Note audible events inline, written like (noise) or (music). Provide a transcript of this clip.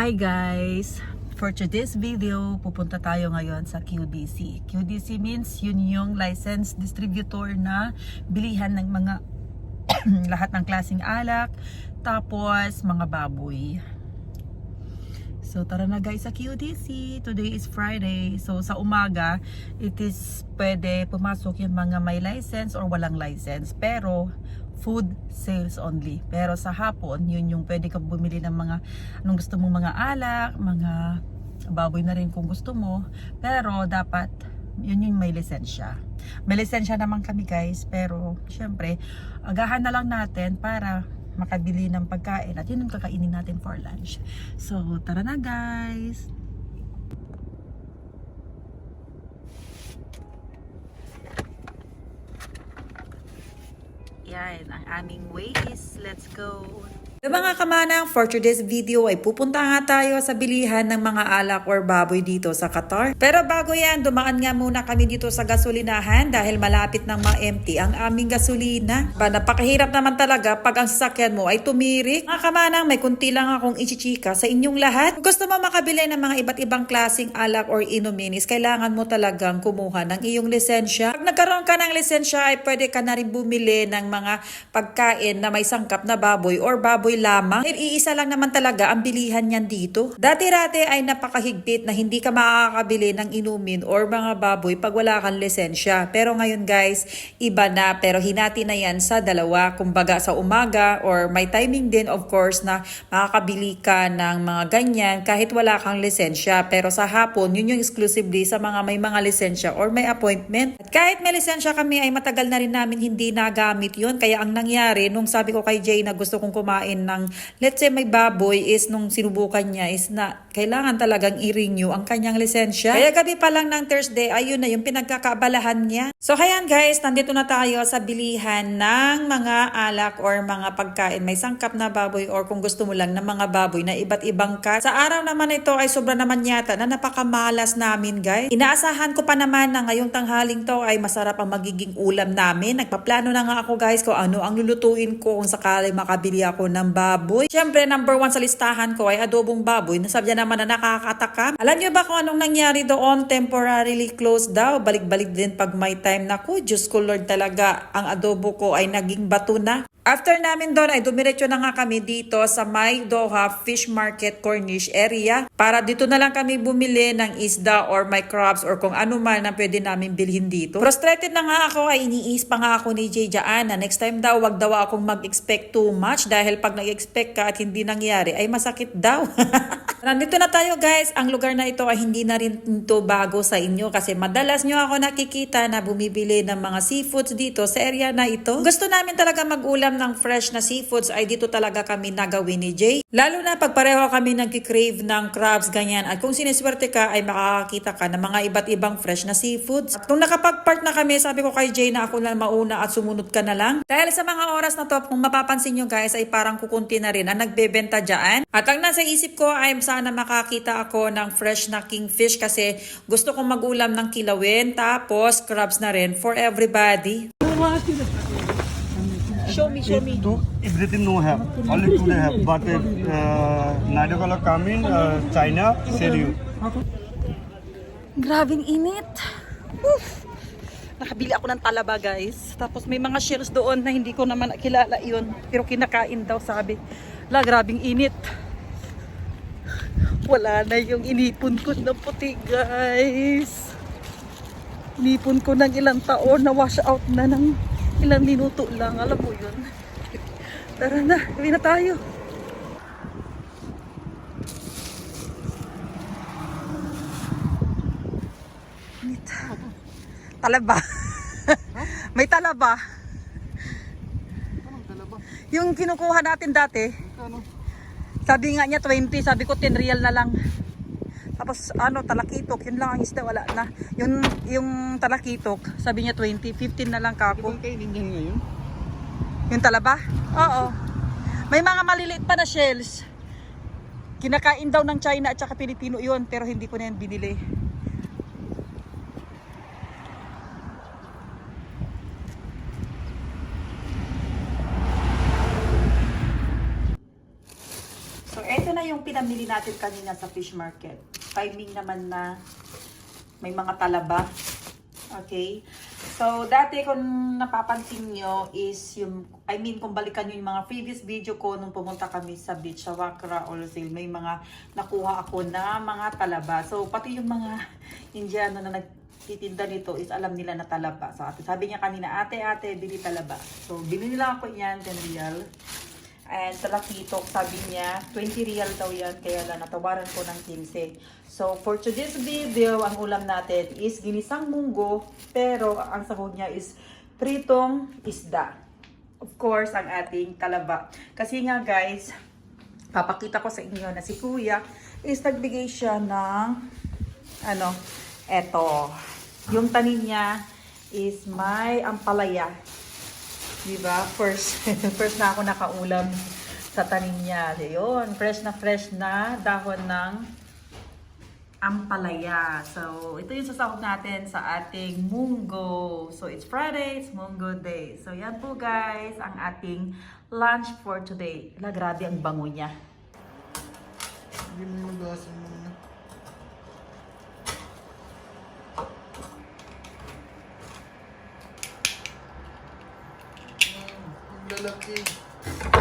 Hi guys! For today's video, pupunta tayo ngayon sa QDC. QDC means yun yung licensed distributor na bilihan ng mga (clears throat) lahat ng klaseng alak, tapos mga baboy. So tara na guys sa QDC. Today is Friday. So sa umaga, it is pwede pumasok yung mga may license or walang license. Pero food sales only. Pero sa hapon, yun yung pwede kang bumili ng mga anong gusto mong mga alak, mga baboy na rin kung gusto mo. Pero dapat yun yung may lisensya. May lisensya naman kami guys, pero syempre, agahan na lang natin para makabili ng pagkain at yun yung kakainin natin for lunch. So, tara na guys! Yan, ang aming ways. Let's go! So mga kamanang, for today's video ay pupunta nga tayo sa bilihan ng mga alak or baboy dito sa Qatar. Pero bago yan, dumaan nga muna kami dito sa gasolinahan dahil malapit ng ma-empty ang aming gasolina. Ba, napakahirap naman talaga pag ang sasakyan mo ay tumirik. Mga kamanang, may kunti lang akong ichichika sa inyong lahat. Kung gusto mo makabili ng mga iba't ibang klaseng alak or inuminis, kailangan mo talagang kumuha ng iyong lisensya. Pag nagkaroon ka ng lisensya ay pwede ka na rin bumili ng mga pagkain na may sangkap na baboy or baboy lamang. Dahil iisa lang naman talaga ang bilihan niyan dito. Dati-rati ay napakahigpit na hindi ka makakabili ng inumin or mga baboy pag wala kang lisensya. Pero ngayon guys, iba na pero hinati na yan sa dalawa. Kumbaga sa umaga or may timing din of course na makakabili ka ng mga ganyan kahit wala kang lisensya. Pero sa hapon, yun yung exclusively sa mga may mga lisensya or may appointment. At kahit may lisensya kami ay matagal na rin namin hindi nagamit yun. Kaya ang nangyari, nung sabi ko kay Jay na gusto kong kumain ng, let's say may baboy is nung sinubukan niya is na kailangan talagang i-renew ang kanyang lisensya. Kaya gabi pa lang ng Thursday, ayun na yung pinagkakaabalahan niya. So hayan guys, nandito na tayo sa bilihan ng mga alak or mga pagkain. May sangkap na baboy or kung gusto mo lang ng mga baboy na iba't ibang cut. Sa araw naman ito ay sobra naman yata na napakamalas namin guys. Inaasahan ko pa naman na ngayong tanghaling to ay masarap ang magiging ulam namin. Nagpaplano na nga ako guys kung ano ang lulutuin ko kung sakali makabili ako ng baboy. Siyempre, number one sa listahan ko ay adobong baboy. Nasabi naman na nakakatakam. Alam niyo ba kung anong nangyari doon? Temporarily closed daw. Balik-balik din pag may time na ko. Diyos ko Lord talaga, ang adobo ko ay naging bato na. After namin doon ay dumiretso na nga kami dito sa May Doha Fish Market Cornish area para dito na lang kami bumili ng isda or may crabs or kung ano man na pwede namin bilhin dito. Frustrated na nga ako ay iniis pa nga ako ni Jay Jaan next time daw wag daw akong mag-expect too much dahil pag nag-expect ka at hindi nangyari ay masakit daw. (laughs) Nandito na tayo guys. Ang lugar na ito ay hindi na rin ito bago sa inyo kasi madalas nyo ako nakikita na bumibili ng mga seafoods dito sa area na ito. Gusto namin talaga mag-ulam ng fresh na seafoods ay dito talaga kami nagawin ni Jay. Lalo na pag pareho kami nagkikrave ng crabs ganyan at kung siniswerte ka ay makakakita ka ng mga iba't ibang fresh na seafoods. At kung nakapag-park na kami, sabi ko kay Jay na ako na mauna at sumunod ka na lang. Dahil sa mga oras na to, kung mapapansin nyo guys ay parang kukunti na rin ang nagbebenta dyan. At ang nasa isip ko ay sana makakita ako ng fresh na kingfish kasi gusto kong mag-ulam ng kilawin tapos crabs na rin for everybody. Show me, show me. Two, everything no have. Only two they have. But uh, Nadu color come in uh, China, sell you. Grabing init. Oof. Nakabili ako ng talaba guys. Tapos may mga shells doon na hindi ko naman kilala yun. Pero kinakain daw sabi. La, grabing init. Wala na yung inipon ko na puti guys. Inipon ko ng ilang taon na wash out na ng ilang minuto lang. Alam mo yun. (laughs) Tara na, gawin na tayo. Talaba. (laughs) May talaba. Yung kinukuha natin dati, sabi nga niya 20, sabi ko 10 real na lang. Tapos ano, talakitok, yun lang ang isda, wala na. Yung, yung talakitok, sabi niya 20, 15 na lang kako. kayo nindihan ngayon? Yung talaba? Oo. May mga maliliit pa na shells. Kinakain daw ng China at saka Pilipino yun, pero hindi ko na yan binili. Na yung pinamili natin kanina sa fish market. Timing naman na may mga talaba. Okay? So, dati kung napapansin nyo is yung, I mean, kung balikan nyo yung mga previous video ko nung pumunta kami sa beach, sa Wakra, Olosil, may mga nakuha ako na mga talaba. So, pati yung mga (laughs) Indiano na nagtitinda nito is alam nila na talaba. So, sabi niya kanina, ate, ate, bili talaba. So, bili nila ako yan, 10 real. And talakitok, sabi niya, 20 real daw yan, kaya lang natawaran ko ng 15. So, for today's video, ang ulam natin is ginisang munggo, pero ang sahog niya is pritong isda. Of course, ang ating talaba. Kasi nga guys, papakita ko sa inyo na si kuya is nagbigay siya ng ano, eto. Yung tanin niya is may ampalaya. Diba? First, (laughs) first na ako nakaulam sa tanim niya. Yun, fresh na fresh na dahon ng ampalaya. So, ito yung sasahog natin sa ating munggo. So, it's Friday, it's munggo day. So, yan po guys, ang ating lunch for today. Ala, grabe ang bango niya. Hindi mo magasan mo na. Ang lalaki.